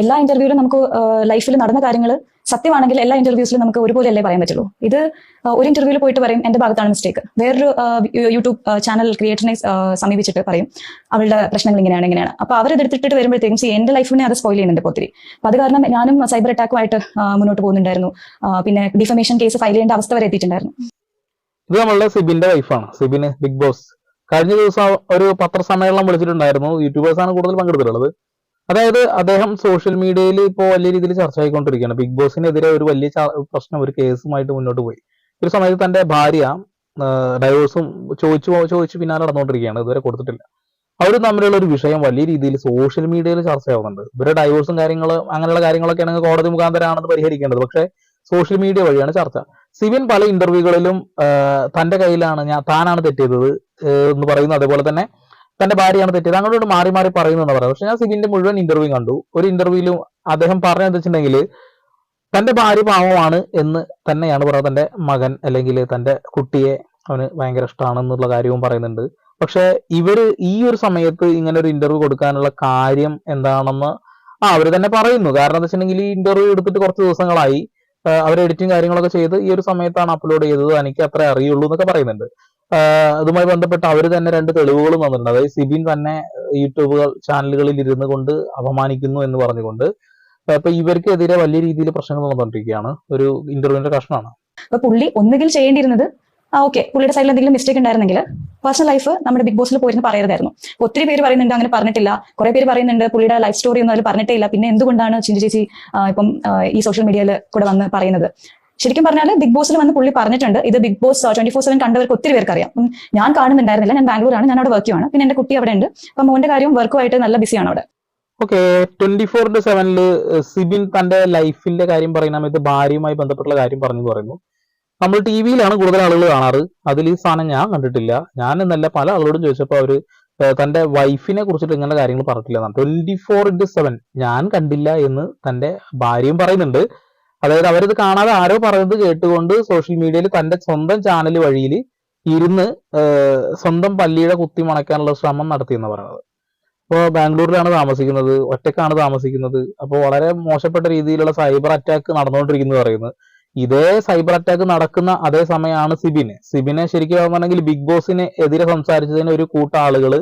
എല്ലാ ഇന്റർവ്യൂവിലും നമുക്ക് ലൈഫിൽ നടന്ന കാര്യങ്ങൾ സത്യമാണെങ്കിൽ എല്ലാ ഇന്റർവ്യൂസിലും നമുക്ക് ഒരുപോലെ അല്ലേ പറയാൻ പറ്റുള്ളൂ. ഇത് ഒരു ഇന്റർവ്യൂവിൽ പോയിട്ട് പറയും എന്റെ ഭാഗത്താണ് മിസ്റ്റേക്ക് വേറൊരു യൂട്യൂബ് ചാനൽ ക്രിയേറ്ററിനെ സമീപിച്ചിട്ട് പറയും അവളുടെ പ്രശ്നങ്ങൾ ഇങ്ങനെയാണ് ഇങ്ങനെയാണ്. അപ്പൊ അവരെടുത്തിട്ട് വരുമ്പോഴത്തേക്കും സി എന്റെ ലൈഫിനെ അത് സ്പോയിൽ ചെയ്യുന്നുണ്ട് ഒത്തിരി. അപ്പൊ അത് കാരണം ഞാനും സൈബർ അറ്റാക്കുമായിട്ട് മുന്നോട്ട് പോകുന്നുണ്ടായിരുന്നു. പിന്നെ ഡിഫമേഷൻ കേസ് ഫയൽ ചെയ്യേണ്ട അവസ്ഥ വരെ എത്തിയിട്ടുണ്ടായിരുന്നു. സിബിന്റെ സിബിന് ബിഗ് ബോസ് കഴിഞ്ഞ ദിവസം ഒരു പത്രസമ്മേളനം വിളിച്ചിട്ടുണ്ടായിരുന്നു. യൂട്യൂബേഴ്സാണ് കൂടുതൽ പങ്കെടുത്തിട്ടുള്ളത്. അതായത് അദ്ദേഹം സോഷ്യൽ മീഡിയയിൽ ഇപ്പോൾ വലിയ രീതിയിൽ ചർച്ച ആയിക്കൊണ്ടിരിക്കുകയാണ്. ബിഗ് ബോസിനെതിരെ ഒരു വലിയ പ്രശ്നം ഒരു കേസുമായിട്ട് മുന്നോട്ട് പോയി. ഒരു സമയത്ത് തന്റെ ഭാര്യ ഡൈവോഴ്സും ചോദിച്ചു ചോദിച്ചു പിന്നാലെ നടന്നുകൊണ്ടിരിക്കുകയാണ്. ഇതുവരെ കൊടുത്തിട്ടില്ല. അവർ തമ്മിലുള്ള ഒരു വിഷയം വലിയ രീതിയിൽ സോഷ്യൽ മീഡിയയിൽ ചർച്ചയാവുന്നുണ്ട് ഇവരുടെ ഡൈവോഴ്സും കാര്യങ്ങൾ അങ്ങനെയുള്ള കാര്യങ്ങളൊക്കെ ആണെങ്കിൽ കോടതി മുഖാന്തരമാണെന്ന് പരിഹരിക്കേണ്ടത്. പക്ഷേ സോഷ്യൽ മീഡിയ വഴിയാണ് ചർച്ച. സിവിൻ പല ഇന്റർവ്യൂകളിലും തന്റെ കയ്യിലാണ് ഞാൻ താനാണ് തെറ്റിയത് എന്ന് പറയുന്നു അതേപോലെ തന്നെ തന്റെ ഭാര്യയാണ് തെറ്റിയത്. അങ്ങോട്ട് മാറി മാറി പറയുന്നു എന്ന് പറയാം പക്ഷെ ഞാൻ സിബിന്റെ മുഴുവൻ ഇന്റർവ്യൂ കണ്ടു. ഒരു ഇന്റർവ്യൂവിലും അദ്ദേഹം പറഞ്ഞത് വെച്ചിട്ടുണ്ടെങ്കിൽ തന്റെ ഭാര്യ പാവമാണ് എന്ന് തന്നെയാണ് പറയുന്നത്. തന്റെ മകൻ അല്ലെങ്കിൽ തന്റെ കുട്ടിയെ അവന് ഭയങ്കര ഇഷ്ടമാണെന്നുള്ള കാര്യവും പറയുന്നുണ്ട്. പക്ഷെ ഇവർ ഈ ഒരു സമയത്ത് ഇങ്ങനെ ഒരു ഇന്റർവ്യൂ കൊടുക്കാനുള്ള കാര്യം എന്താണെന്ന് ആ അവർ തന്നെ പറയുന്നു. കാരണം എന്താ വെച്ചിട്ടുണ്ടെങ്കിൽ ഈ ഇന്റർവ്യൂ എടുത്തിട്ട് കുറച്ച് ദിവസങ്ങളായി. അവർ എഡിറ്റിംഗ് കാര്യങ്ങളൊക്കെ ചെയ്ത് ഈ ഒരു സമയത്താണ് അപ്ലോഡ് ചെയ്തത്. എനിക്ക് അത്രേ അറിയുള്ളൂ എന്നൊക്കെ പറയുന്നുണ്ട്. അതുമായി ബന്ധപ്പെട്ട് അവർ തന്നെ രണ്ട് തെളിവുകളും തന്നിട്ടുണ്ട്. അതായത് സിബിൻ തന്നെ യൂട്യൂബ് ചാനലുകളിൽ ഇരുന്ന് കൊണ്ട് അപമാനിക്കുന്നു എന്ന് പറഞ്ഞുകൊണ്ട് അപ്പൊ ഇവർക്കെതിരെ വലിയ രീതിയിൽ പ്രശ്നങ്ങൾ നടന്നുകൊണ്ടിരിക്കുകയാണ്. ഒരു ഇന്റർവ്യൂവിന്റെ കഷ്ണമാണ്. അപ്പൊ പുള്ളി ഒന്നുകിൽ ചെയ്യേണ്ടിയിരുന്നത് ആ ഓക്കെ പുള്ളിയുടെ സൈഡിൽ എന്തെങ്കിലും മിസ്റ്റേക്ക് ഉണ്ടായിരുന്നെങ്കിൽ പേഴ്സണൽ ലൈഫ് നമ്മുടെ ബിഗ് ബോസിൽ പോയിരുന്നു പറയരുതായിരുന്നു. ഒത്തിരി പേര് പറയുന്നുണ്ട് അങ്ങനെ പറഞ്ഞിട്ടില്ല. കുറെ പേര് പറയുന്നുണ്ട് പുള്ളിയുടെ ലൈഫ് സ്റ്റോറി ഒന്നും അതിൽ പറഞ്ഞിട്ടേ ഇല്ല പിന്നെ എന്തുകൊണ്ടാണ് ചിന്തി ചേച്ചി ഇപ്പം ഈ സോഷ്യൽ മീഡിയയിൽ കൂടെ വന്ന് പറയുന്നത്? ശരിക്കും പറഞ്ഞാൽ ബിഗ് ബോസിൽ വന്ന് പുള്ളി പറഞ്ഞിട്ടുണ്ട്. ഇത് Bigg Boss twenty four seven കണ്ടവർക്ക് ഒത്തിരി പേർക്ക് അറിയാം. ഞാൻ കാണുന്നുണ്ടായിരുന്നില്ല. ഞാൻ ബാംഗ്ലൂരാണ്. ഞാൻ അവിടെ വർക്ക് ചെയ്യുവാണ്. പിന്നെ എന്റെ കുട്ടി അവിടെ ഉണ്ട് അപ്പൊ മോന്റെ കാര്യം വർക്കുമായിട്ട് നല്ല ബിസിയാണ് അവിടെ. ഓക്കെ ട്വന്റി ഫോർ സെവനിൽ സിബിൻ തന്റെ ലൈഫിന്റെ കാര്യം പറയുന്ന ഭാര്യയുമായി ബന്ധപ്പെട്ടുള്ള കാര്യം പറഞ്ഞു പറയുന്നു. നമ്മൾ ടി വിയിലാണ് കൂടുതൽ ആളുകൾ കാണാറ്. അതിൽ ഈ സാധനം ഞാൻ കണ്ടിട്ടില്ല. ഞാൻ എന്നല്ല പല ആളുകളോടും ചോദിച്ചപ്പോൾ അവർ തന്റെ വൈഫിനെ കുറിച്ചിട്ട് ഇങ്ങനെ കാര്യങ്ങൾ പറഞ്ഞിട്ടില്ല ട്വന്റി ഫോർ ഇന്റു സെവൻ ഞാൻ കണ്ടില്ല എന്ന് തന്റെ ഭാര്യയും പറയുന്നുണ്ട്. അതായത് അവരിത് കാണാതെ ആരോ പറയുന്നത് കേട്ടുകൊണ്ട് സോഷ്യൽ മീഡിയയിൽ തന്റെ സ്വന്തം ചാനൽ വഴിയിൽ ഇരുന്ന് സ്വന്തം പല്ലിയുടെ കുത്തി മണക്കാനുള്ള ശ്രമം നടത്തിയെന്ന് പറയുന്നത്. അപ്പോൾ ബാംഗ്ലൂരിലാണ് താമസിക്കുന്നത് ഒറ്റക്കാണ് താമസിക്കുന്നത്. അപ്പോൾ വളരെ മോശപ്പെട്ട രീതിയിലുള്ള സൈബർ അറ്റാക്ക് നടന്നുകൊണ്ടിരിക്കുന്നു പറയുന്നത്. ഇതേ സൈബർ അറ്റാക്ക് നടക്കുന്ന അതേ സമയമാണ് സിബിന്. സിബിനെ ശരിക്കും പറഞ്ഞെങ്കിൽ ബിഗ് ബോസിന് എതിരെ സംസാരിച്ചതിന് ഒരു കൂട്ടം ആളുകൾ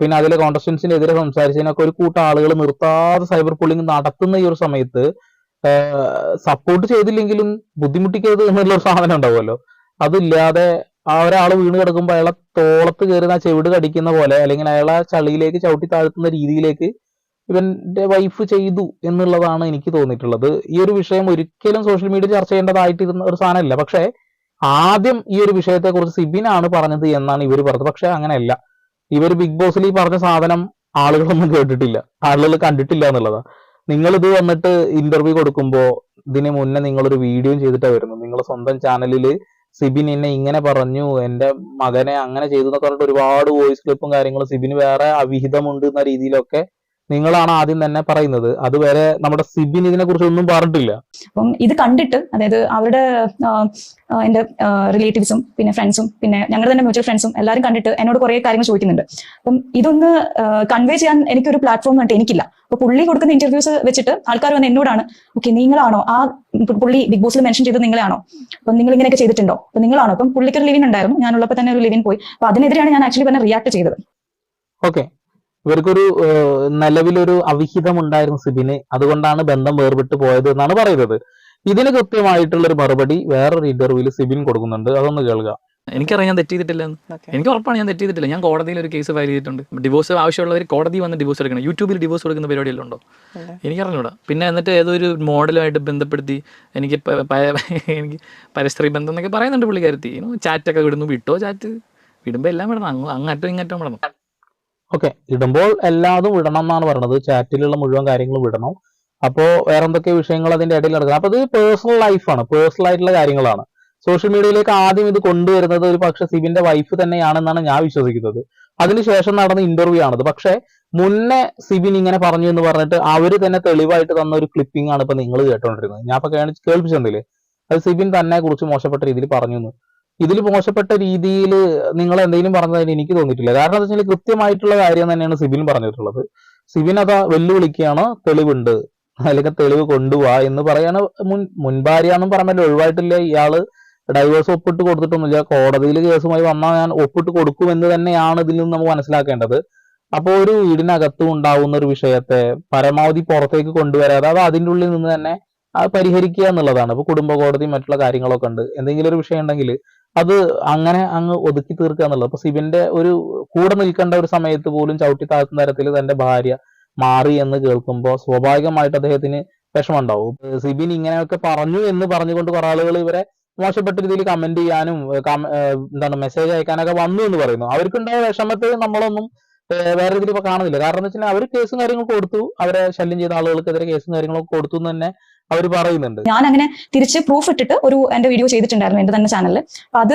പിന്നെ അതിലെ കോണ്ടസ്റ്റൻസിന് എതിരെ സംസാരിച്ചതിനൊക്കെ ഒരു കൂട്ടം ആളുകൾ നിർത്താതെ സൈബർ പുള്ളിങ് നടത്തുന്ന ഈ ഒരു സമയത്ത് സപ്പോർട്ട് ചെയ്തില്ലെങ്കിലും ബുദ്ധിമുട്ടിക്കരുത് എന്നുള്ള ഒരു സാധനം ഉണ്ടാവുമല്ലോ. അതില്ലാതെ ആ ഒരാൾ വീണ് കിടക്കുമ്പോൾ അയാളെ തോളത്ത് കയറുന്ന ചെവിട് കടിക്കുന്ന പോലെ അല്ലെങ്കിൽ അയാളെ ചളിയിലേക്ക് ചവിട്ടി താഴ്ത്തുന്ന രീതിയിലേക്ക് ഇവന്റെ വൈഫ് ചെയ്തു എന്നുള്ളതാണ് എനിക്ക് തോന്നിയിട്ടുള്ളത്. ഈ ഒരു വിഷയം ഒരിക്കലും സോഷ്യൽ മീഡിയ ചർച്ച ചെയ്യേണ്ടതായിട്ടിരുന്ന ഒരു സാധനമല്ല. പക്ഷേ ആദ്യം ഈ ഒരു വിഷയത്തെ കുറിച്ച് സിബിനാണ് പറഞ്ഞത് എന്നാണ് ഇവർ പറഞ്ഞത്. പക്ഷെ അങ്ങനെയല്ല. ഇവർ ബിഗ് ബോസിൽ ഈ പറഞ്ഞ സാധനം ആളുകളൊന്നും കേട്ടിട്ടില്ല. ആളുകൾ കണ്ടിട്ടില്ല എന്നുള്ളതാ. നിങ്ങൾ ഇത് വന്നിട്ട് ഇന്റർവ്യൂ കൊടുക്കുമ്പോൾ ഇതിന് മുന്നേ നിങ്ങളൊരു വീഡിയോ ചെയ്തിട്ടാണ് വരുന്നത്. നിങ്ങൾ സ്വന്തം ചാനലിൽ സിബിൻ എന്നെ ഇങ്ങനെ പറഞ്ഞു എന്റെ മകനെ അങ്ങനെ ചെയ്തു എന്നൊക്കെ പറഞ്ഞിട്ട് ഒരുപാട് വോയിസ് ക്ലിപ്പും കാര്യങ്ങളും സിബിന് വേറെ അവിഹിതമുണ്ട് എന്ന രീതിയിലൊക്കെ നിങ്ങളാണ് ആദ്യം തന്നെ പറയുന്നത്. അതുവരെ നമ്മുടെ സിബിൻ ഇതിനെ കുറിച്ച് ഒന്നും പറഞ്ഞിട്ടില്ല. അപ്പം ഇത് കണ്ടിട്ട് അതായത് അവരുടെ എന്റെ റിലേറ്റീവ്സും പിന്നെ ഫ്രണ്ട്സും പിന്നെ ഞങ്ങളുടെ തന്നെ മ്യൂച്വൽ ഫ്രണ്ട്സും എല്ലാവരും കണ്ടിട്ട് എന്നോട് കുറെ കാര്യങ്ങൾ ചോദിക്കുന്നുണ്ട്. അപ്പം ഇതൊന്ന് കൺവേ ചെയ്യാൻ എനിക്കൊരു പ്ലാറ്റ്ഫോം കണ്ടിട്ട് എനിക്കില്ല. അപ്പൊ പുള്ളി കൊടുക്കുന്ന ഇന്റർവ്യൂസ് വെച്ചിട്ട് ആൾക്കാർ വന്ന് എന്നോടാണ് ഓക്കെ നിങ്ങളാണോ? ആ പുള്ളി ബിഗ് ബോസിൽ മെൻഷൻ ചെയ്തത് നിങ്ങളാണോ? അപ്പം നിങ്ങൾ ഇങ്ങനെയൊക്കെ ചെയ്തിട്ടുണ്ടോ? അപ്പൊ നിങ്ങളാണോ? അപ്പം പുള്ളിക്ക് ഒരു ലിവിൻ ഉണ്ടായിരുന്നു. ഞാനുള്ളപ്പോൾ തന്നെ ഒരു ലിവിൻ പോയി. അപ്പൊ അതിനെതിരെയാണ് ഞാൻ ആക്ച്വലി പറഞ്ഞ റിയാക്ട് ചെയ്തത്. ഓക്കെ ഇവർക്കൊരു നിലവിലൊരു അവിഹിതം ഉണ്ടായിരുന്നു സിബിന്. അതുകൊണ്ടാണ് ബന്ധം വേർപെട്ട് പോയത് എന്നാണ് പറയുന്നത്. ഇതിന് കൃത്യമായിട്ടുള്ള ഒരു മറുപടി വേറൊരു ഇന്റർവ്യൂവിൽ സിബിൻ കൊടുക്കുന്നുണ്ട്. അതൊന്ന് കേൾക്കുക എനിക്കറിയാം ഞാൻ തെറ്റ് ചെയ്തിട്ടില്ല എന്ന്. എനിക്ക് ഉറപ്പാണ് ഞാൻ തെറ്റ് ചെയ്തിട്ടില്ല ഞാൻ കോടതിയിൽ ഒരു കേസ് ഫയൽ ചെയ്തിട്ടുണ്ട്. ഡിവോഴ്സ് ആവശ്യമുള്ളവർ കോടതി വന്ന് ഡിവോഴ്സ് എടുക്കണം. യൂട്യൂബിൽ ഡിവോഴ്സ് കൊടുക്കുന്ന പരിപാടിയെല്ലാം ഉണ്ടോ എനിക്കറിഞ്ഞൂടാ. പിന്നെ എന്നിട്ട് ഏതോ ഒരു മോഡലുമായിട്ട് ബന്ധപ്പെടുത്തി എനിക്ക് എനിക്ക് പരസ്ത്രീ ബന്ധം എന്നൊക്കെ പറയുന്നുണ്ട് പുള്ളിക്കാരത്തി. ചാറ്റൊക്കെ വിടുന്നു. വിട്ടോ ചാറ്റ് വിടുമ്പോൾ എല്ലാം വിടണം. അങ്ങ് അങ്ങറ്റം ഇങ്ങറ്റം വിടണം. ഓക്കെ ഇടുമ്പോൾ എല്ലാതും ഇടണം എന്നാണ് പറയുന്നത് ചാറ്റിലുള്ള മുഴുവൻ കാര്യങ്ങളും ഇടണം. അപ്പോൾ വേറെ എന്തൊക്കെ വിഷയങ്ങൾ അതിന്റെ ഇടയിൽ നടക്കുന്നത് അപ്പോൾ ഇത് പേഴ്സണൽ ലൈഫാണ് പേഴ്സണൽ ആയിട്ടുള്ള കാര്യങ്ങളാണ്. സോഷ്യൽ മീഡിയയിലേക്ക് ആദ്യം ഇത് കൊണ്ടുവരുന്നത് ഒരു പക്ഷെ സിബിന്റെ വൈഫ് തന്നെയാണെന്നാണ് ഞാൻ വിശ്വസിക്കുന്നത്. അതിനുശേഷം നടന്ന ഇന്റർവ്യൂ ആണത്. പക്ഷെ മുന്നേ സിബിൻ ഇങ്ങനെ പറഞ്ഞു എന്ന് പറഞ്ഞിട്ട് അവർ തന്നെ തെളിവായിട്ട് തന്ന ഒരു ക്ലിപ്പിംഗ് ആണ് ഇപ്പൊ നിങ്ങൾ കേട്ടോണ്ടിരുന്നത്. ഞാൻ ഇപ്പൊ കേൾപ്പി- കേൾപ്പിച്ചെന്നില്ലേ അത് സിബിൻ തന്നെ കുറിച്ച് മോശപ്പെട്ട രീതിയിൽ പറഞ്ഞു ഇതിൽ മോശപ്പെട്ട രീതിയിൽ നിങ്ങൾ എന്തെങ്കിലും പറഞ്ഞതായിട്ട് എനിക്ക് തോന്നിയിട്ടില്ല. കാരണം എന്താ വെച്ചാൽ കൃത്യമായിട്ടുള്ള കാര്യം തന്നെയാണ് സിബിൻ പറഞ്ഞിട്ടുള്ളത്. സിബിൻ അതാ വെല്ലുവിളിക്കുകയാണ് തെളിവുണ്ട്. അല്ലെങ്കിൽ തെളിവ് കൊണ്ടുപോവാ എന്ന് പറയാണ് മുൻ മുൻഭാര്യാന്നും പറഞ്ഞല്ലോ ഒഴിവായിട്ടില്ല. ഇയാൾ ഡൈവേഴ്സ് ഒപ്പിട്ട് കൊടുത്തിട്ടൊന്നുമില്ല കോടതിയിൽ കേസുമായി വന്നാൽ ഞാൻ ഒപ്പിട്ട് കൊടുക്കുമെന്ന് തന്നെയാണ് ഇതിൽ നിന്ന് നമുക്ക് മനസ്സിലാക്കേണ്ടത്. അപ്പോൾ ഒരു വീടിനകത്തും ഉണ്ടാവുന്ന ഒരു വിഷയത്തെ പരമാവധി പുറത്തേക്ക് കൊണ്ടുവരാതെ അത് അതിന്റെ ഉള്ളിൽ നിന്ന് തന്നെ പരിഹരിക്കുക എന്നുള്ളതാണ്. ഇപ്പൊ കുടുംബ കോടതി മറ്റുള്ള കാര്യങ്ങളൊക്കെ ഉണ്ട്. എന്തെങ്കിലും ഒരു വിഷയം ഉണ്ടെങ്കിൽ അത് അങ്ങനെ അങ്ങ് ഒതുക്കി തീർക്കുക എന്നുള്ളത്. അപ്പൊ സിബിന്റെ ഒരു കൂടെ നിൽക്കേണ്ട ഒരു സമയത്ത് പോലും ചവിട്ടി താഴ്ത്തുന്ന തരത്തിൽ തന്റെ ഭാര്യ മാറി എന്ന് കേൾക്കുമ്പോൾ സ്വാഭാവികമായിട്ട് അദ്ദേഹത്തിന് വിഷമമുണ്ടാവും. സിബിൻ ഇങ്ങനെയൊക്കെ പറഞ്ഞു എന്ന് പറഞ്ഞുകൊണ്ട് കുറെ ആളുകൾ ഇവരെ മോശപ്പെട്ട രീതിയിൽ കമന്റ് ചെയ്യാനും എന്താണ് മെസ്സേജ് അയക്കാനൊക്കെ വന്നു എന്ന് പറയുന്നു. അവർക്കുണ്ടായ വിഷമത്തെ നമ്മളൊന്നും വേറെ രീതിയിൽ ഇപ്പൊ കാണുന്നില്ല. കാരണം എന്ന് വെച്ചാൽ അവർ കേസും കാര്യങ്ങളും കൊടുത്തു. അവരെ ശല്യം ചെയ്ത ആളുകൾക്കെതിരെ കേസും കാര്യങ്ങളൊക്കെ കൊടുത്തു എന്ന് തന്നെ അവർ പറയുന്നുണ്ട്. ഞാൻ അങ്ങനെ തിരിച്ച് പ്രൂഫ് ഇട്ടിട്ട് ഒരു എന്റെ വീഡിയോ ചെയ്തിട്ടുണ്ടായിരുന്നു എന്റെ തന്നെ ചാനലിൽ അപ്പൊ അത്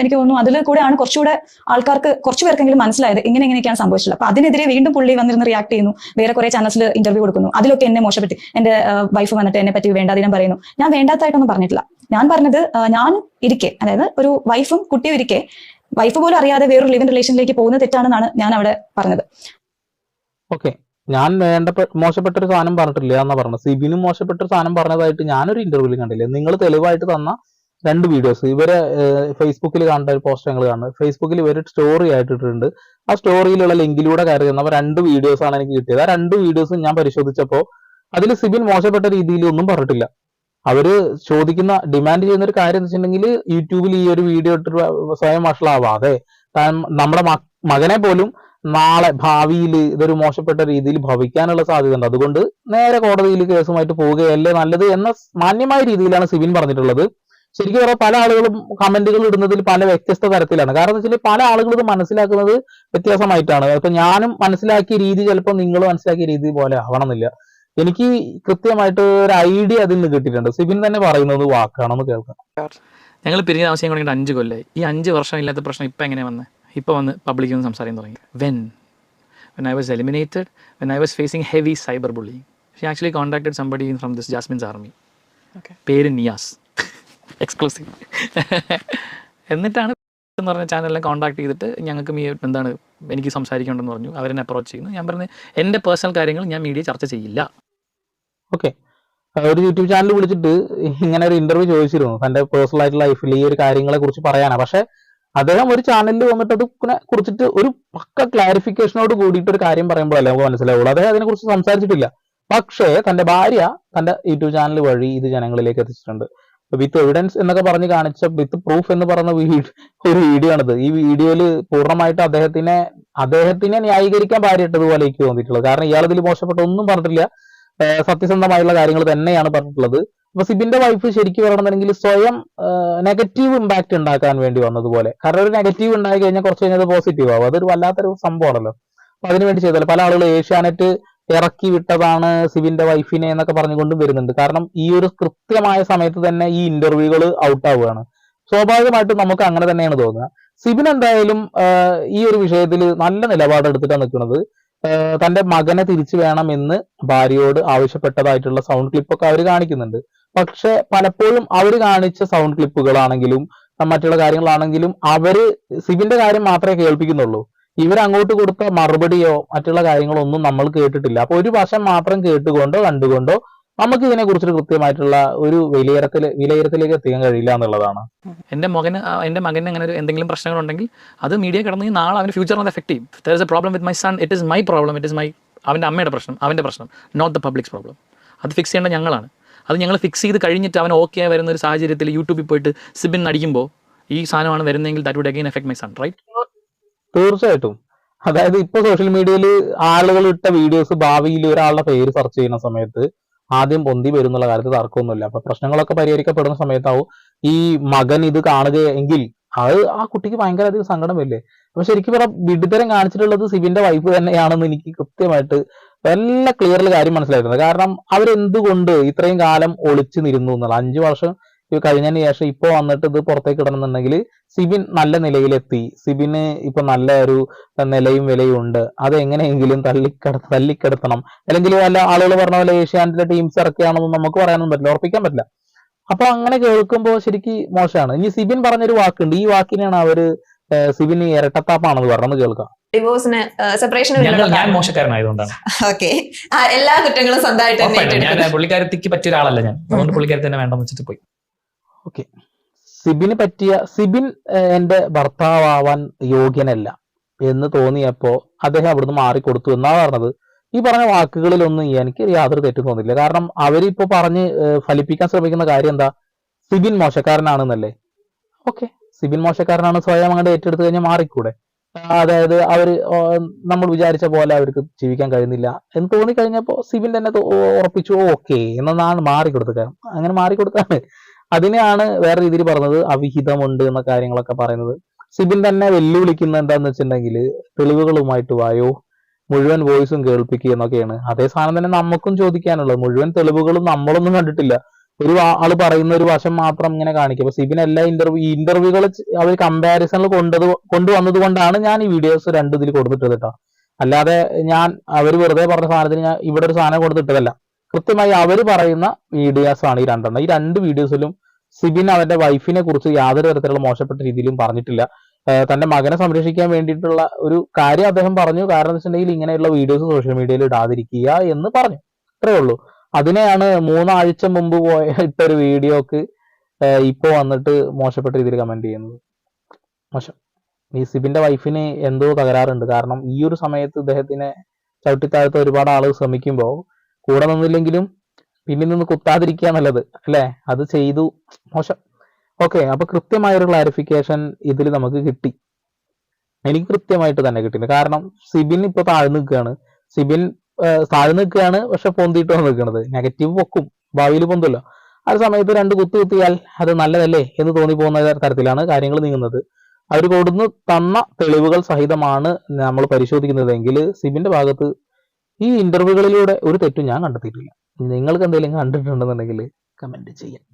എനിക്ക് തോന്നുന്നു അതിൽ കൂടെയാണ് കുറച്ചുകൂടെ ആൾക്കാർക്ക് കുറച്ചു പേർക്കെങ്കിലും മനസ്സിലായത് ഇങ്ങനെ ഇങ്ങനെയൊക്കെയാണ് സംഭവിച്ചത് അപ്പൊ അതിനെതിരെ വീണ്ടും പുള്ളി വന്നിരുന്ന് റിയാക്ട് ചെയ്യുന്നു. വേറെ കുറെ ചാനൽസിൽ ഇന്റർവ്യൂ കൊടുക്കുന്നു. അതിലൊക്കെ എന്നെ മോശപ്പെട്ടി. എന്റെ വൈഫ് വന്നിട്ട് എന്നെ പറ്റി വേണ്ടാതിനം പറയുന്നു. ഞാൻ വേണ്ടാത്തായിട്ടൊന്നും പറഞ്ഞിട്ടില്ല. ഞാൻ പറഞ്ഞത് ഞാൻ ഇരിക്കെ. അതായത് ഒരു വൈഫും കുട്ടിയും ഇരിക്കെ. വൈഫ് പോലും അറിയാതെ വേറൊരു ലിവിൻ റിലേഷനിലേക്ക് പോകുന്ന തെറ്റാണെന്നാണ് ഞാൻ അവിടെ പറഞ്ഞത്. ഓക്കെ ഞാൻ വേണ്ട മോശപ്പെട്ട സാധനം പറഞ്ഞിട്ടില്ല എന്നാ പറഞ്ഞത്. സിബിനും മോശപ്പെട്ട ഒരു സാധനം പറഞ്ഞതായിട്ട് ഞാനൊരു ഇന്റർവ്യൂവിൽ കണ്ടില്ല. നിങ്ങൾ തെളിവായിട്ട് തന്ന രണ്ട് വീഡിയോസ് ഇവരെ ഫേസ്ബുക്കിൽ കണ്ട ഒരു പോസ്റ്റ് ഞങ്ങൾ കാണുന്നത്. ഫേസ്ബുക്കിൽ ഇവർ സ്റ്റോറി ആയിട്ടിട്ടുണ്ട്. ആ സ്റ്റോറിയിലുള്ള ലിങ്കിലൂടെ കയറി തന്ന രണ്ട് വീഡിയോസ് ആണ് എനിക്ക് കിട്ടിയത്. ആ രണ്ട് വീഡിയോസും ഞാൻ പരിശോധിച്ചപ്പോൾ അതിൽ സിബിൻ മോശപ്പെട്ട രീതിയിൽ ഒന്നും പറഞ്ഞിട്ടില്ല. അവർ ചോദിക്കുന്ന ഡിമാൻഡ് ചെയ്യുന്ന ഒരു കാര്യം എന്ന് വെച്ചിട്ടുണ്ടെങ്കിൽ യൂട്യൂബിൽ ഈ ഒരു വീഡിയോ ഇട്ട് സ്വയം വഷളാവാതെ നമ്മുടെ മകനെ പോലും നാളെ ഭാവിയിൽ ഇതൊരു മോശപ്പെട്ട രീതിയിൽ ഭവിക്കാനുള്ള സാധ്യത ഉണ്ട് അതുകൊണ്ട് നേരെ കോടതിയിൽ കേസുമായിട്ട് പോവുകയല്ലേ നല്ലത് എന്ന മാന്യമായ രീതിയിലാണ് സിബിൻ പറഞ്ഞിട്ടുള്ളത്. ശരിക്കും പറയാം പല ആളുകളും കമന്റുകൾ ഇടുന്നതിൽ പല വ്യത്യസ്ത തരത്തിലാണ്. കാരണം വെച്ചാൽ പല ആളുകളും ഇത് മനസ്സിലാക്കുന്നത് വ്യത്യാസമായിട്ടാണ്. ഇപ്പൊ ഞാനും മനസ്സിലാക്കിയ രീതി ചിലപ്പോൾ നിങ്ങൾ മനസ്സിലാക്കിയ രീതി പോലെ ആവണമെന്നില്ല. എനിക്ക് കൃത്യമായിട്ട് ഒരു ഐഡിയ അതിൽ നിന്ന് കിട്ടിയിട്ടുണ്ട്. സിബിൻ തന്നെ പറയുന്നത് വാക്കാണെന്ന് കേൾക്കാം. ഞങ്ങൾ പിരിഞ്ഞ ആവശ്യം തുടങ്ങിയിട്ട് അഞ്ച് കൊല്ലമായി ഈ അഞ്ച് വർഷം ഇല്ലാത്ത പ്രശ്നം ഇപ്പം എങ്ങനെ വന്നത് ഇപ്പോൾ വന്ന് പബ്ലിക്കിൽ നിന്ന് സംസാരിക്കാൻ തുടങ്ങി. When when I was eliminated when I was facing heavy cyber bullying she actually contacted somebody from this Jasmine's army പേര് നിയാസ്. എക്സ്ക്ലൂസീവ് എന്നിട്ടാണ് എന്ന് പറഞ്ഞ ചാനലിനെ കോൺടാക്ട് ചെയ്തിട്ട് ഞങ്ങൾക്ക് മീ എന്താണ് എനിക്ക് സംസാരിക്കേണ്ടെന്ന് പറഞ്ഞു. അവരെന്നെ അപ്രോച്ച് ചെയ്യുന്നു. ഞാൻ പറഞ്ഞു എന്റെ പേഴ്സണൽ കാര്യങ്ങൾ ഞാൻ മീഡിയ ചർച്ച ചെയ്യില്ല. ഓക്കെ ഒരു യൂട്യൂബ് ചാനൽ വിളിച്ചിട്ട് ഇങ്ങനെ ഒരു ഇന്റർവ്യൂ ചോദിച്ചിരുന്നു. തന്റെ പേഴ്സണൽ ആയിട്ടുള്ള ലൈഫിൽ ഈ ഒരു കാര്യങ്ങളെ കുറിച്ച് പറയാനാ പക്ഷെ അദ്ദേഹം ഒരു ചാനലിൽ വന്നിട്ട് അത് കുറിച്ചിട്ട് ഒരു പക്ക ക്ലാരിഫിക്കേഷനോട് കൂടിയിട്ട് ഒരു കാര്യം പറയുമ്പോഴല്ലേ നമുക്ക് മനസ്സിലാവുള്ളൂ. അദ്ദേഹം അതിനെ കുറിച്ച് സംസാരിച്ചിട്ടില്ല. പക്ഷേ തന്റെ ഭാര്യ തന്റെ യൂട്യൂബ് ചാനൽ വഴി ഇത് ജനങ്ങളിലേക്ക് എത്തിച്ചിട്ടുണ്ട്. വിത്ത് എവിഡൻസ് എന്നൊക്കെ പറഞ്ഞ് കാണിച്ച വിത്ത് പ്രൂഫ് എന്ന് പറയുന്ന ഒരു വീഡിയോ ആണിത്. ഈ വീഡിയോയിൽ പൂർണമായിട്ട് അദ്ദേഹത്തിനെ അദ്ദേഹത്തിനെ ന്യായീകരിക്കാൻ പാരിട്ടതുപോലെ എനിക്ക് തോന്നിയിട്ടുള്ളത്. കാരണം ഇയാൾ ഇതിൽ മോശപ്പെട്ട ഒന്നും പറഞ്ഞിട്ടില്ല സത്യസന്ധമായുള്ള കാര്യങ്ങൾ തന്നെയാണ് പറഞ്ഞിട്ടുള്ളത്. അപ്പൊ സിബിന്റെ വൈഫ് ശരിക്കും പറയണമെന്നുണ്ടെങ്കിൽ സ്വയം നെഗറ്റീവ് ഇമ്പാക്ട് ഉണ്ടാക്കാൻ വേണ്ടി വന്നതുപോലെ. കാരണം ഒരു നെഗറ്റീവ് ഉണ്ടായി കഴിഞ്ഞാൽ കുറച്ച് കഴിഞ്ഞാൽ പോസിറ്റീവ് ആവും. അതൊരു വല്ലാത്തൊരു സംഭവമാണല്ലോ. അപ്പൊ അതിനുവേണ്ടി ചെയ്തല്ലോ. പല ആളുകൾ ഏഷ്യാനെറ്റ് ഇറക്കി വിട്ടതാണ് സിബിന്റെ വൈഫിനെ എന്നൊക്കെ പറഞ്ഞുകൊണ്ടും വരുന്നുണ്ട്. കാരണം ഈ ഒരു കൃത്യമായ സമയത്ത് തന്നെ ഈ ഇന്റർവ്യൂകൾ ഔട്ട് ആവുകയാണ്. സ്വാഭാവികമായിട്ടും നമുക്ക് അങ്ങനെ തന്നെയാണ് തോന്നുക. സിബിൻ എന്തായാലും ഈ ഒരു വിഷയത്തിൽ നല്ല നിലപാടെടുത്തിട്ടാണ് നിൽക്കുന്നത്. തന്റെ മകനെ തിരിച്ചു വേണമെന്ന് ഭാര്യയോട് ആവശ്യപ്പെട്ടതായിട്ടുള്ള സൗണ്ട് ക്ലിപ്പൊക്കെ അവർ കാണിക്കുന്നുണ്ട്. പക്ഷെ പലപ്പോഴും അവർ കാണിച്ച സൗണ്ട് ക്ലിപ്പുകളാണെങ്കിലും മറ്റുള്ള കാര്യങ്ങളാണെങ്കിലും അവർ സിബിന്റെ കാര്യം മാത്രമേ കേൾപ്പിക്കുന്നുള്ളൂ. ഇവർ അങ്ങോട്ട് കൊടുത്ത മറുപടിയോ മറ്റുള്ള കാര്യങ്ങളോ ഒന്നും നമ്മൾ കേട്ടിട്ടില്ല. അപ്പൊ ഒരു വശം മാത്രം കേട്ടുകൊണ്ടോ കണ്ടുകൊണ്ടോ നമുക്ക് ഇതിനെ കുറിച്ചൊരു കൃത്യമായിട്ടുള്ള ഒരു വിലയിരുത്തൽ വിലയിരുത്തലേക്ക് എത്തിക്കാൻ കഴിയില്ല എന്നുള്ളതാണ്. എന്റെ മകന് എന്റെ എന്റെ മകന് അങ്ങനെ ഒരു എന്തെങ്കിലും പ്രശ്നങ്ങളുണ്ടെങ്കിൽ അത് മീഡിയ കിടന്ന് നാളെ അവന് ഫ്യൂച്ചർ ഒന്ന് എഫക്ട് ചെയ്യും. There is a problem with my son it is my problem it is my അവന്റെ അമ്മയുടെ പ്രശ്നം അവന്റെ പ്രശ്നം നോട്ട് ദ പബ്ലിക്സ് പ്രോബ്ലം അത് ഫിക്സ് ചെയ്യേണ്ട ഞങ്ങളാണ്. അത് ഞങ്ങൾ ഫിക്സ് ചെയ്ത് കഴിഞ്ഞിട്ട് അവൻ ഓക്കെ ആയി വരുന്ന ഒരു സാഹചര്യത്തിൽ യൂട്യൂബിൽ പോയിട്ട് സിബിൻ അടിക്കുമ്പോൾ ഈ സാധനമാണ് വരുന്നതെങ്കിൽ that would again effect my son right തീർച്ചയായിട്ടും. അതായത് ഇപ്പൊ സോഷ്യൽ മീഡിയയിൽ ആളുകൾ ഇട്ട വീഡിയോസ് ഭാവിയിൽ ഒരാളുടെ പേര് സെർച്ച് ചെയ്യുന്ന സമയത്ത് ആദ്യം പൊന്തി വരും എന്നുള്ള കാര്യത്തിൽ തർക്കമൊന്നുമില്ല. അപ്പൊ പ്രശ്നങ്ങളൊക്കെ പരിഹരിക്കപ്പെടുന്ന സമയത്താവും ഈ മകൻ ഇത് കാണുകയെങ്കിൽ അത് ആ കുട്ടിക്ക് ഭയങ്കര അധികം സങ്കടം വരില്ലേ അപ്പൊ ശരിക്കും പറ വിഡിത്തരം കാണിച്ചിട്ടുള്ളത് സിബിന്റെ വൈഫ് തന്നെയാണെന്ന് എനിക്ക് കൃത്യമായിട്ട് നല്ല ക്ലിയറിൽ കാര്യം മനസ്സിലായിരുന്നത് കാരണം അവരെന്തുകൊണ്ട് ഇത്രയും കാലം ഒളിച്ചു നിരുന്നു എന്നുള്ള അഞ്ചു വർഷം കഴിഞ്ഞതിന് ശേഷം ഇപ്പൊ വന്നിട്ട് ഇത് പുറത്തേക്ക് ഇടണമെന്നുണ്ടെങ്കിൽ സിബിൻ നല്ല നിലയിലെത്തി. സിബിന് ഇപ്പൊ നല്ല ഒരു നിലയും വിലയും ഉണ്ട്. അത് എങ്ങനെയെങ്കിലും തള്ളിക്കട തള്ളിക്കെടുത്തണം. അല്ലെങ്കിൽ വല്ല ആളുകൾ പറഞ്ഞ പോലെ ഏഷ്യാനെറ്റിലെ ടീംസ് ഇറക്കുകയാണെന്ന് നമുക്ക് പറയാനൊന്നും പറ്റില്ല. ഉറപ്പിക്കാൻ പറ്റില്ല. അപ്പൊ അങ്ങനെ കേൾക്കുമ്പോൾ ശരിക്കും മോശമാണ്. ഇനി സിബിൻ പറഞ്ഞൊരു വാക്കുണ്ട്. ഈ വാക്കിനെയാണ് അവർ സിബിന് ഇരട്ടത്താപ്പാണെന്ന് പറഞ്ഞത്. കേൾക്കാം. ഡിവോഴ്സിന് സെപ്പറേഷന് ഞങ്ങൾ ഞാൻ മോശക്കാരനായതുകൊണ്ടാണ്. ഓക്കെ. എല്ലാ കുറ്റങ്ങളും സ്വന്തമായിട്ട്. പുള്ളിക്കാരത്തിക്ക് പറ്റിയ ഒരാളല്ല ഞാൻ. അതുകൊണ്ട് പുള്ളിക്കാരത്തി തന്നെ വേണ്ടെന്ന് വെച്ചിട്ട് പോയി. ഓക്കെ സിബിന് പറ്റിയ സിബിൻ എന്റെ ഭർത്താവാൻ യോഗ്യനല്ല എന്ന് തോന്നിയപ്പോ അദ്ദേഹം അവിടുന്ന് മാറിക്കൊടുത്തു എന്നാ പറഞ്ഞത്. ഈ പറഞ്ഞ വാക്കുകളിലൊന്നും എനിക്ക് യാതൊരു തെറ്റും തോന്നില്ല. കാരണം അവരിപ്പോ പറഞ്ഞ് ഫലിപ്പിക്കാൻ ശ്രമിക്കുന്ന കാര്യം എന്താ? സിബിൻ മോശക്കാരനാണെന്നല്ലേ? ഓക്കെ സിബിൻ മോശക്കാരനാണ് സ്വയം അങ്ങോട്ട് ഏറ്റെടുത്ത് കഴിഞ്ഞാൽ മാറിക്കൂടെ? അതായത് അവർ നമ്മൾ വിചാരിച്ച പോലെ അവർക്ക് ജീവിക്കാൻ കഴിയുന്നില്ല എന്ന് തോന്നി തോന്നിക്കഴിഞ്ഞപ്പോ സിബിൻ തന്നെ ഉറപ്പിച്ചു ഓക്കെ എന്നാണ് മാറിക്കൊടുത്തത്. അങ്ങനെ മാറിക്കൊടുത്താണ് അതിനെയാണ് വേറെ രീതിയിൽ പറഞ്ഞത് അവിഹിതമുണ്ട് എന്ന കാര്യങ്ങളൊക്കെ പറയുന്നത്. സിബിൻ തന്നെ വെല്ലുവിളിക്കുന്ന എന്താന്ന് വെച്ചിട്ടുണ്ടെങ്കിൽ തെളിവുകളുമായിട്ട് വായോ? മുഴുവൻ വോയിസും കേൾപ്പിക്കുക എന്നൊക്കെയാണ്. അതേ സാധനം തന്നെ നമുക്കും ചോദിക്കാനുള്ളത്. മുഴുവൻ തെളിവുകളും നമ്മളൊന്നും കണ്ടിട്ടില്ല. ഒരു ആൾ പറയുന്ന ഒരു വശം മാത്രം ഇങ്ങനെ കാണിക്കും. അപ്പൊ സിബിൻ എല്ലാ ഇന്റർവ്യൂ ഇന്റർവ്യൂകൾ അവർ കമ്പാരിസണിൽ കൊണ്ടത് കൊണ്ടുവന്നത് കൊണ്ടാണ് ഞാൻ ഈ വീഡിയോസ് രണ്ടു ഇതിൽ കൊടുത്തിട്ടത് കേട്ടോ അല്ലാതെ ഞാൻ അവർ വെറുതെ പറഞ്ഞ സാധനത്തിന് ഞാൻ ഇവിടെ ഒരു സാധനം കൊടുത്തിട്ടതല്ല. കൃത്യമായി അവർ പറയുന്ന വീഡിയോസ് ആണ് ഈ രണ്ടെണ്ണം. ഈ രണ്ട് വീഡിയോസിലും സിബിൻ അവന്റെ വൈഫിനെ കുറിച്ച് യാതൊരു തരത്തിലുള്ള മോശപ്പെട്ട രീതിയിലും പറഞ്ഞിട്ടില്ല. തന്റെ മകനെ സംരക്ഷിക്കാൻ വേണ്ടിയിട്ടുള്ള ഒരു കാര്യം അദ്ദേഹം പറഞ്ഞു. കാരണം വെച്ചിട്ടുണ്ടെങ്കിൽ ഇങ്ങനെയുള്ള വീഡിയോസ് സോഷ്യൽ മീഡിയയിൽ ഇടാതിരിക്കുക എന്ന് പറഞ്ഞു. അത്രേ ഉള്ളൂ. അതിനെയാണ് മൂന്നാഴ്ച മുമ്പ് പോയ ഇട്ട ഒരു വീഡിയോക്ക് ഇപ്പൊ വന്നിട്ട് മോശപ്പെട്ട രീതിയിൽ കമന്റ് ചെയ്യുന്നത്. മോശം. ഈ സിബിന്റെ വൈഫിന് എന്തോ തകരാറുണ്ട്. കാരണം ഈ ഒരു സമയത്ത് ഇദ്ദേഹത്തിനെ ചവിട്ടിത്താഴത്ത് ഒരുപാട് ആളുകൾ ശ്രമിക്കുമ്പോൾ കൂടെ നിന്നില്ലെങ്കിലും പിന്നിൽ നിന്ന് കുത്താതിരിക്കുക നല്ലത് അല്ലേ? അത് ചെയ്തു. മോശം. ഓക്കെ അപ്പൊ കൃത്യമായൊരു ക്ലാരിഫിക്കേഷൻ ഇതിൽ നമുക്ക് കിട്ടി. എനിക്ക് കൃത്യമായിട്ട് തന്നെ കിട്ടി കാരണം സിബിൻ ഇപ്പൊ താഴ്ന്നു നിൽക്കുകയാണ്. സിബിൻ താഴ്ന്നു നിൽക്കുകയാണ് പക്ഷെ പൊന്തിയിട്ടാണ് നിൽക്കുന്നത് നെഗറ്റീവ് പൊക്കും. ഭാവിയിൽ പൊന്തില്ല ആ സമയത്ത് രണ്ട് കുത്തു കുത്തിയാൽ അത് നല്ലതല്ലേ എന്ന് തോന്നി പോകുന്ന തരത്തിലാണ് കാര്യങ്ങൾ നീങ്ങുന്നത്. അവർ കൊടുന്ന് തന്ന തെളിവുകൾ സഹിതമാണ് നമ്മൾ പരിശോധിക്കുന്നതെങ്കിൽ സിബിന്റെ ഭാഗത്ത് ഈ ഇന്റർവ്യൂകളിലൂടെ ഒരു തെറ്റും ഞാൻ കണ്ടെത്തിയിട്ടില്ല. നിങ്ങൾക്ക് എന്തെങ്കിലും കണ്ടിട്ടുണ്ടെന്നുണ്ടെങ്കിൽ കമന്റ് ചെയ്യാം.